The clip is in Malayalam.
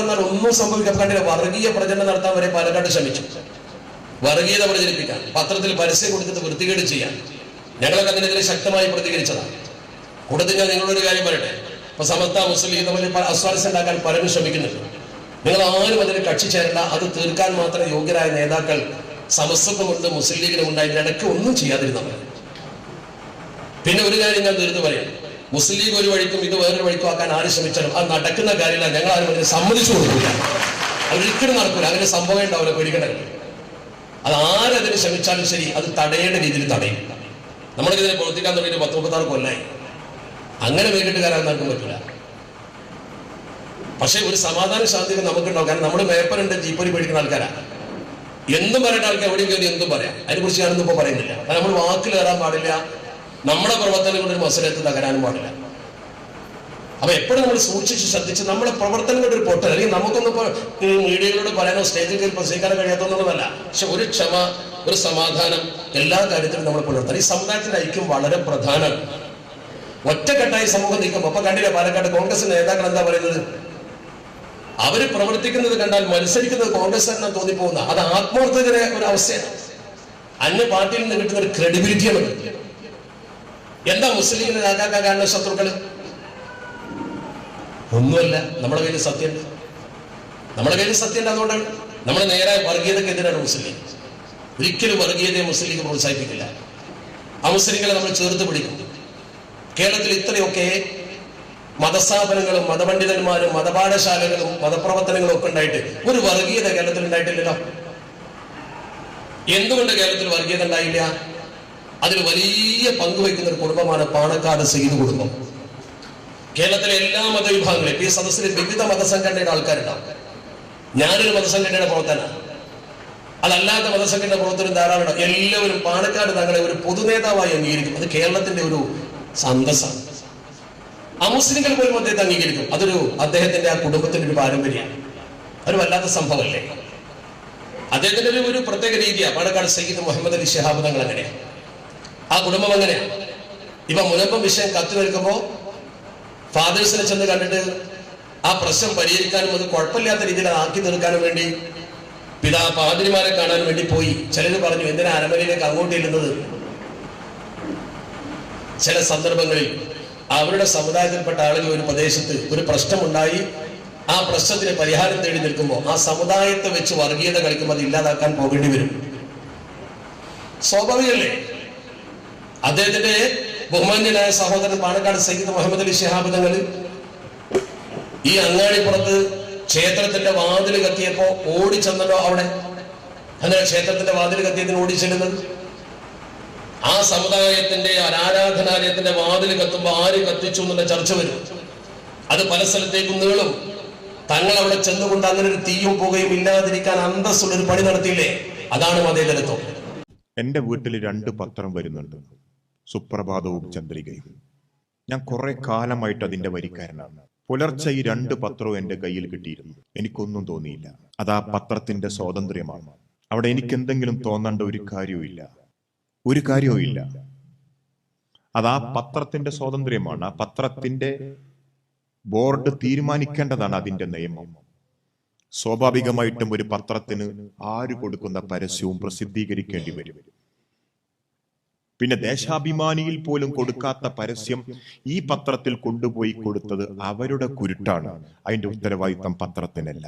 നിന്നാൽ ഒന്നും സംഭവിക്കാൻ കണ്ടില്ല വർഗീയ പ്രചരണം നടത്താൻ വരെ പാലക്കാട് ശ്രമിച്ചു. വർഗീയത പ്രചരിപ്പിക്കാൻ പത്രത്തിൽ പരസ്യം കൊടുത്തിട്ട് വൃത്തികേട് ചെയ്യാൻ. ഞങ്ങളൊക്കെ അതിനെതിരെ ശക്തമായി പ്രതികരിച്ചതാണ്. കൂടുതൽ ഞാൻ നിങ്ങളൊരു കാര്യം പറയട്ടെ? ഇപ്പൊ സമസ്ത മുസ്ലിം തമ്മിൽ അസ്വാരസ്യം ഉണ്ടാക്കാൻ പലരും ശ്രമിക്കുന്നുണ്ട്. നിങ്ങൾ ആരും അതിന് കക്ഷി ചേരണ്ട. അത് തീർക്കാൻ മാത്രം യോഗ്യരായ നേതാക്കൾ സമസ്തത്വമുണ്ട് മുസ്ലിം ലീഗിനും ഉണ്ടായി ഇടയ്ക്ക് ഒന്നും ചെയ്യാതിരുന്നവർ പിന്നെ ഒരു കാര്യം ഞാൻ തീർത്ത് പറയാം മുസ്ലിം ഒരു വഴിക്കും ഇത് വേറൊരു വഴിക്കും ആക്കാൻ ആര് ശ്രമിച്ചാലും അത് നടക്കുന്ന കാര്യമില്ല. ഞങ്ങൾ ആരും അതിനെ സമ്മതിച്ചു കൊടുക്കില്ല അതൊരിക്കലും നടക്കില്ല അങ്ങനെ സംഭവം ഉണ്ടാവില്ല പേടിക്കണ്ട. അത് ആരതിന് ശ്രമിച്ചാലും ശരി അത് തടയേണ്ട രീതിയിൽ തടയും. നമ്മളിതിനെ പ്രവർത്തിക്കാൻ തുടങ്ങിയിട്ട് പത്ത് മുപ്പത്താറ് കൊല്ലായി. അങ്ങനെ വേണ്ടിട്ടുകാരാൻ നടക്കാൻ പറ്റില്ല പക്ഷെ ഒരു സമാധാന ശാന്തി നമുക്കുണ്ടാവും. കാരണം നമ്മൾ പേപ്പറുണ്ട് ജീപ്പരി പേടിക്കുന്ന ആൾക്കാരാ. എന്തും പറയേണ്ട ആൾക്കാർ എവിടെയും കയറി എന്തും പറയാം. അതിനെക്കുറിച്ച് ഞാനൊന്നും ഇപ്പോൾ പറയുന്നില്ല. കാരണം നമ്മൾ വാക്കിൽ കയറാൻ പാടില്ല. നമ്മുടെ പ്രവർത്തനം ഒരു മത്സരത്തിൽ തകരാനും പാടില്ല. അപ്പൊ എപ്പോഴും നമ്മൾ സൂക്ഷിച്ച് ശ്രദ്ധിച്ച് നമ്മുടെ പ്രവർത്തനങ്ങളുടെ ഒരു പൊട്ടൽ അല്ലെങ്കിൽ നമുക്കൊന്നും ഇപ്പോൾ മീഡിയകളോട് പറയാനോ സ്റ്റേജിൽ കയറി പ്രസംഗിക്കാനോ കഴിയാത്തൊന്നുമല്ല. പക്ഷെ ഒരു ക്ഷമ ഒരു സമാധാനം എല്ലാ കാര്യത്തിലും നമ്മൾ പുലർത്തണം. ഈ സമുദായത്തിന്റെ ഐക്യം വളരെ പ്രധാനം. ഒറ്റക്കെട്ടായി സമൂഹം നീക്കുമ്പോൾ അപ്പൊ കണ്ടില്ല പാലക്കാട് കോൺഗ്രസ് നേതാക്കൾ എന്താ പറയുന്നത്? അവർ പ്രവർത്തിക്കുന്നത് കണ്ടാൽ മത്സരിക്കുന്നത് കോൺഗ്രസ് തന്നെ തോന്നിപ്പോകുന്ന അത് ആത്മാർത്ഥതയുടെ ഒരു അവസ്ഥയാണ്. അന്യ പാർട്ടിയിൽ നിന്ന് കിട്ടുന്ന ഒരു ക്രെഡിബിലിറ്റിയാണ് എന്താ മുസ്ലിം രാജാക്കാൻ കാരണം ശത്രുക്കൾ? ഒന്നുമല്ല നമ്മുടെ കയ്യിൽ സത്യം നമ്മുടെ കയ്യിൽ സത്യം അതുകൊണ്ടാണ് നമ്മൾ നേരെ വർഗീയതക്കെതിരാണ് മുസ്ലിം. ഒരിക്കലും വർഗീയതയെ മുസ്ലിം പ്രോത്സാഹിപ്പിക്കില്ല. ആ മുസ്ലിങ്ങളെ നമ്മൾ ചേർത്ത് പിടിക്കും. കേരളത്തിൽ ഇത്രയൊക്കെ മതസ്ഥാപനങ്ങളും മതപണ്ഡിതന്മാരും മതപാഠശാലകളും മതപ്രവർത്തനങ്ങളും ഒക്കെ ഉണ്ടായിട്ട് ഒരു വർഗീയത കേരളത്തിൽ ഉണ്ടായിട്ടില്ലല്ലോ. എന്തുകൊണ്ട് കേരളത്തിൽ വർഗീയത ഉണ്ടായില്ല? അതിൽ വലിയ പങ്ക് വഹിക്കുന്ന ഒരു കുടുംബമാണ് പാണക്കാട് സെയ്ത് കുടുംബം. കേരളത്തിലെ എല്ലാ മതവിഭാഗങ്ങളും ഈ സദസ്സിൽ വിവിധ മതസംഘടനയുടെ ആൾക്കാരുണ്ടാവും. ഞാനൊരു മതസംഘടനയുടെ പ്രവർത്തന അതല്ലാത്ത മതസംഘടന പ്രവർത്തനം ധാരാളം എല്ലാവരും പാണക്കാട് തങ്ങളെ ഒരു പൊതുനേതാവായി അംഗീകരിക്കും. അത് കേരളത്തിന്റെ ഒരു സന്തസ്സാണ്. അമുസ്ലിങ്ങൾ പോലും അദ്ദേഹത്തെ അംഗീകരിക്കും. അതൊരു അദ്ദേഹത്തിന്റെ ആ കുടുംബത്തിന്റെ ഒരു പാരമ്പര്യമാണ്. ഒരു വല്ലാത്ത സംഭവമല്ലേ? അദ്ദേഹത്തിന്റെ ഒരു ഒരു പ്രത്യേക രീതിയാണ്. പാണക്കാട് സയ്യിദ് മുഹമ്മദ് അലി ഷഹാബ് തങ്ങൾ അങ്ങനെയാണ്. ആ കുടുംബം അങ്ങനെയാണ് ഇപ്പൊ മുനമ്പം വിഷയം കത്തി നിൽക്കുമ്പോ ഫാദേഴ്സിനെ ചെന്ന് കണ്ടിട്ട് ആ പ്രശ്നം പരിഹരിക്കാനും അത് കുഴപ്പമില്ലാത്ത രീതിയിൽ ആക്കി തീർക്കാനും വേണ്ടി പിതാ പാതിരിമാരെ കാണാൻ വേണ്ടി പോയി. ചിലര് പറഞ്ഞു എന്തിനാ അരമനയിലേക്ക് അങ്ങോട്ട് ഇരുന്നത് ചില സന്ദർഭങ്ങളിൽ അവരുടെ സമുദായത്തിൽപ്പെട്ട ആളുകൾ ഒരു പ്രദേശത്ത് ഒരു പ്രശ്നമുണ്ടായി. ആ പ്രശ്നത്തിന് പരിഹാരം തേടി നിൽക്കുമ്പോൾ ആ സമുദായത്തെ വെച്ച് വർഗീയത കളിക്കുമ്പോൾ അത് ഇല്ലാതാക്കാൻ പോകേണ്ടി വരും. സ്വാഭാവികല്ലേ അദ്ദേഹത്തിന്റെ ബഹുമാന്യനായ സഹോദരൻ പാണക്കാട് സയ്യിദ് മുഹമ്മദ് അലി ശിഹാബ് തങ്ങൾ ഈ അങ്ങാടിപ്പുറത്ത് ക്ഷേത്രത്തിന്റെ വാതിൽ കത്തിയപ്പോ ഓടിച്ചെന്നല്ലോ അവിടെ. അങ്ങനെ ക്ഷേത്രത്തിന്റെ വാതിൽ കത്തിയതിന് ഓടിച്ചെല്ലുന്നത് ആ സമുദായത്തിന്റെ ആരാധനാലയത്തിന്റെ വാതിൽ കത്തുമ്പോ ആര് കത്തിച്ചു എന്നുള്ള ചർച്ച വരും. അത് പല സ്ഥലത്തേക്കും നീളും. തങ്ങൾ അവിടെ ചെന്നുകൊണ്ട് അങ്ങനെ ഒരു തീയും പുകയും ഇല്ലാതിരിക്കാൻ അന്തസ്സുള്ള ഒരു പണി നടത്തിയില്ലേ? അതാണ് മതേതരത്വം. എന്റെ വീട്ടിൽ രണ്ട് പത്രം വരുന്നുണ്ട്. സുപ്രഭാതവും ചന്ദ്രികയും. ഞാൻ കുറെ കാലമായിട്ട് അതിന്റെ വരിക്കാരനാണ്. പുലർച്ചെ ഈ രണ്ട് പത്രവും എന്റെ കയ്യിൽ കിട്ടിയിരുന്നു. എനിക്കൊന്നും തോന്നിയില്ല. അത് ആ പത്രത്തിന്റെ സ്വാതന്ത്ര്യമാണ്. അവിടെ എനിക്ക് എന്തെങ്കിലും തോന്നേണ്ട ഒരു കാര്യവുമില്ല ഒരു കാര്യവുമില്ല അത് ആ പത്രത്തിന്റെ സ്വാതന്ത്ര്യമാണ്. ആ പത്രത്തിന്റെ ബോർഡ് തീരുമാനിക്കേണ്ടതാണ് അതിന്റെ നിയമം. സ്വാഭാവികമായിട്ടും ഒരു പത്രത്തിന് ആര് കൊടുക്കുന്ന പരസ്യവും പ്രസിദ്ധീകരിക്കേണ്ടി വരും. പിന്നെ ദേശാഭിമാനിയിൽ പോലും കൊടുക്കാത്ത പരസ്യം ഈ പത്രത്തിൽ കൊണ്ടുപോയി കൊടുത്തത് അവരുടെ കുരുട്ടാണ്. അതിന്റെ ഉത്തരവാദിത്തം പത്രത്തിനല്ല.